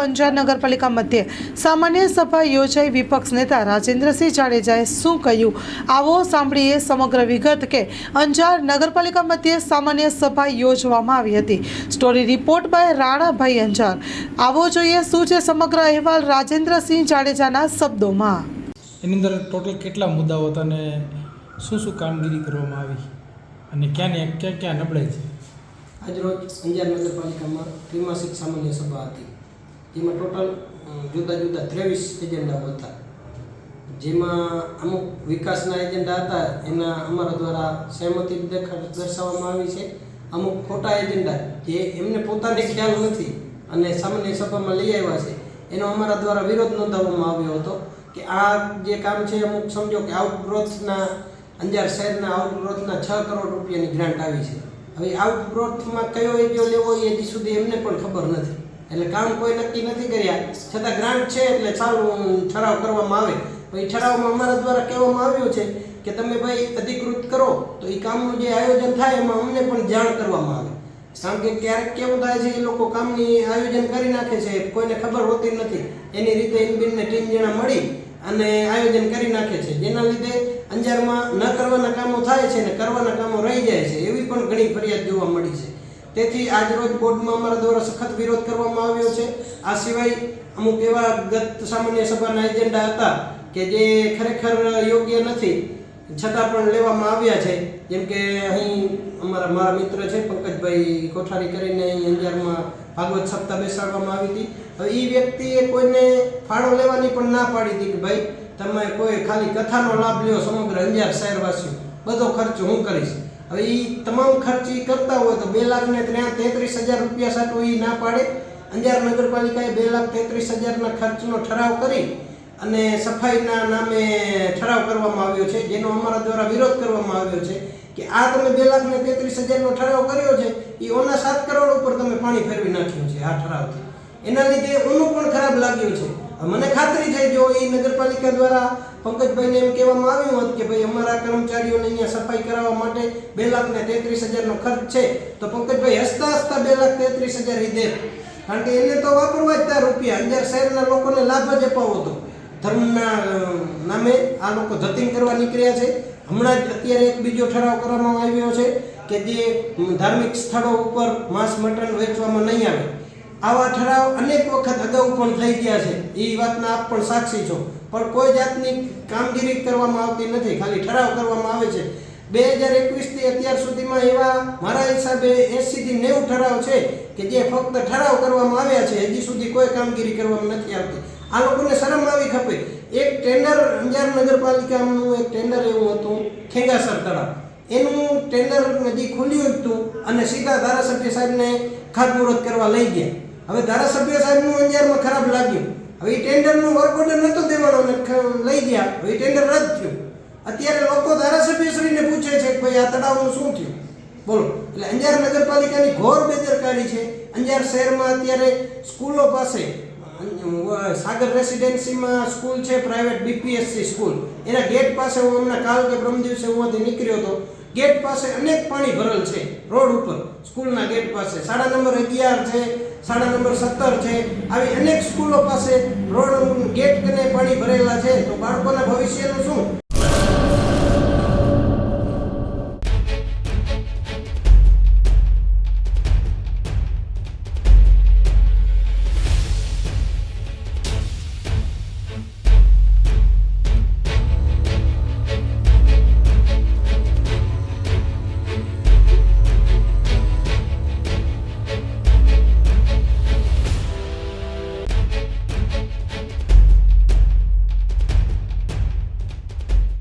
અંજાર નગરપાલિકા મધ્યે સામાન્ય સભા યોજાઈ વિપક્ષ નેતા રાજેન્દ્રસિંહ જાડેજાએ શું કહ્યું? આવો સાંભળીએ સમગ્ર વિગત કે અંજાર નગરપાલિકા મધ્યે સામાન્ય સભા યોજવામાં આવી હતી. Story report by Ranabhai Anjar. આવો જોઈએ શું છે સમગ્ર અહેવાલ રાજેન્દ્રસિંહ જાડેજાના શબ્દોમાં. એની અંદર ટોટલ કેટલા મુદ્દાઓ હતા અને શું શું કામગીરી કરવામાં આવી? અને ક્યાં ક્યાં ક્યાં નબળે છે? આજરોજ અંજાર નગરપાલિકામાં ત્રિમાસિક સામાન્ય સભા હતી. જેમાં ટોટલ જુદા જુદા ત્રેવીસ એજન્ડાઓ હતા જેમાં અમુક વિકાસના એજન્ડા હતા, એના અમારા દ્વારા સહમતિ દર્શાવવામાં આવી છે. અમુક ખોટા એજન્ડા જે એમને પોતાને ખ્યાલ નથી અને સામાન્ય સભામાં લઈ આવ્યા છે. એનો અમારા દ્વારા વિરોધ નોંધાવવામાં આવ્યો હતો કે આ જે કામ છે, અમુક સમજો કે આઉટગ્રોથના અંજાર શહેરના આઉટગ્રોથના છ કરોડ રૂપિયાની ગ્રાન્ટ આવી છે. હવે આઉટગ્રોથમાં કયો એરિયો લેવો એ હજી સુધી એમને પણ ખબર નથી. એટલે કામ કોઈ નક્કી નથી કર્યા. છતાં ગ્રાન્ટ છે એટલે સારું ઠરાવ કરવામાં આવે. પછી ઠરાવમાં અમારા દ્વારા કહેવામાં આવ્યું છે કે તમે ભાઈ અધિકૃત કરો, તો એ કામનું જે આયોજન થાય એમાં અમને પણ જાણ કરવામાં આવે. કારણ કે ક્યારેક કેવું થાય છે એ લોકો કામની આયોજન કરી નાખે છે, કોઈને ખબર હોતી નથી. એની રીતે ઇનબિનને ટીમ જણા મળી અને આયોજન કરી નાખે છે. જેના લીધે અંજારમાં ન કરવાના કામો થાય છે ને કરવાના કામો રહી જાય છે. એવી પણ ઘણી ફરિયાદ જોવા મળી છે. તેથી આજરોજ બોર્ડમાં અમારા દ્વારા સખત વિરોધ કરવામાં આવ્યો છે. આ સિવાય અમુક એવા ગત સામાન્ય સભાના એજન્ડા હતા કે જે ખરેખર યોગ્ય નથી, છતાં પણ લેવામાં આવ્યા છે. જેમ કે અહીં અમારા મારા મિત્ર છે, પંકજભાઈ કોઠારી કરીને અહીં અંજારમાં ભાગવત સપ્તાહ બેસાડવામાં આવી હતી. હવે એ વ્યક્તિએ કોઈને ફાળો લેવાની પણ ના પાડી હતી કે ભાઈ, તમે કોઈ ખાલી કથાનો લાભ લ્યો સમગ્ર અંજાર શહેરવાસીઓ. બધો ખર્ચ હું કરીશ. હવે એ તમામ ખર્ચ એ કરતા હોય તો બે લાખ ને ત્યાં તેત્રીસ હજાર રૂપિયા સાટું એ ના પાડે. અંજાર નગરપાલિકાએ બે લાખ તેત્રીસ હજારના ખર્ચનો ઠરાવ કરી અને સફાઈના નામે ઠરાવ કરવામાં આવ્યો છે, જેનો અમારા દ્વારા વિરોધ કરવામાં આવ્યો છે કે આ તમે બે લાખ ને તેત્રીસ હજારનો ઠરાવ કર્યો છે એ ઓના સાત કરોડ ઉપર તમે પાણી ફેરવી નાખ્યું છે આ ઠરાવથી. એના લીધે ઓનું પણ ખરાબ લાગ્યું છે. મને ખાતરી છે જો એ નગરપાલિકા દ્વારા પંકજભાઈને એમ કહેવામાં આવ્યું હોત કે ભાઈ અમારા કર્મચારીઓને અહીંયા સફાઈ કરાવવા માટે બે લાખ ને તેત્રીસ હજારનો ખર્ચ છે, તો પંકજભાઈ હસતા હસતા બે લાખ તેત્રીસ હજાર એ કારણ કે એને તો વાપરવા જ ત્યાં રૂપિયા. અંજાર શહેરના લોકોને લાભ જ અપાવો હતો ધર્મના નામે આ લોકો ધતિંગ કરવા નીકળ્યા છે. હમણાં જ અત્યારે એક બીજો ઠરાવ કરવામાં આવ્યો છે કે જે ધાર્મિક સ્થળો ઉપર માંસ મટન વેચવામાં નહીં આવે. આવા ઠરાવ અનેક વખત અગાઉ પણ થઈ ગયા છે. એ વાતના આપ પણ સાક્ષી છો. પણ કોઈ જાતની કામગીરી કરવામાં આવતી નથી. ખાલી ઠરાવ કરવામાં આવે છે. બે હજાર એકવીસથી અત્યાર સુધીમાં એવા મારા હિસાબે એસીથી નેવું ઠરાવ છે કે જે ફક્ત ઠરાવ કરવામાં આવ્યા છે. હજી સુધી કોઈ કામગીરી કરવામાં નથી આવતી. આ લોકોને શરમ આવી ખપે. એક ટેન્ડર અંજાર નગરપાલિકાનું એક ટેન્ડર એવું હતું ખેંગાસર તળાવ. એનું ટેન્ડર હજી ખુલ્યું હતું અને સીધા ધારાસભ્ય સાહેબને ખાતમુહૂર્ત કરવા લઈ ગયા. હવે ધારાસભ્ય સાહેબનું અંજારમાં ખરાબ લાગ્યું. હવે એ ટેન્ડરનું વર્ક ઓર્ડર નહોતો દેવાનો લઈ ગયા. હવે ટેન્ડર રદ થયું. અત્યારે લોકો ધારાસભ્યશ્રીને પૂછે છે કે ભાઈ, આ તળાવનું શું થયું? બોલો. એટલે અંજાર નગરપાલિકાની ઘોર બેદરકારી છે. અંજાર શહેરમાં અત્યારે સ્કૂલો પાસે સાગર રેસિડેન્સીમાં સ્કૂલ છે, પ્રાઇવેટ બીપીએસસી સ્કૂલ. એના ગેટ પાસે હું હમણાં કાલ કે પ્રમ દિવસે હું નીકળ્યો હતો. ગેટ પાસે અનેક પાણી ભરેલ છે, રોડ ઉપર, સ્કૂલના ગેટ પાસે. શાળા નંબર અગિયાર છે શાળા નંબર સત્તર છે. આવી અનેક સ્કૂલો પાસે રોડ ગેટ કને પાણી ભરેલા છે. તો બાળકોના ભવિષ્યનું શું?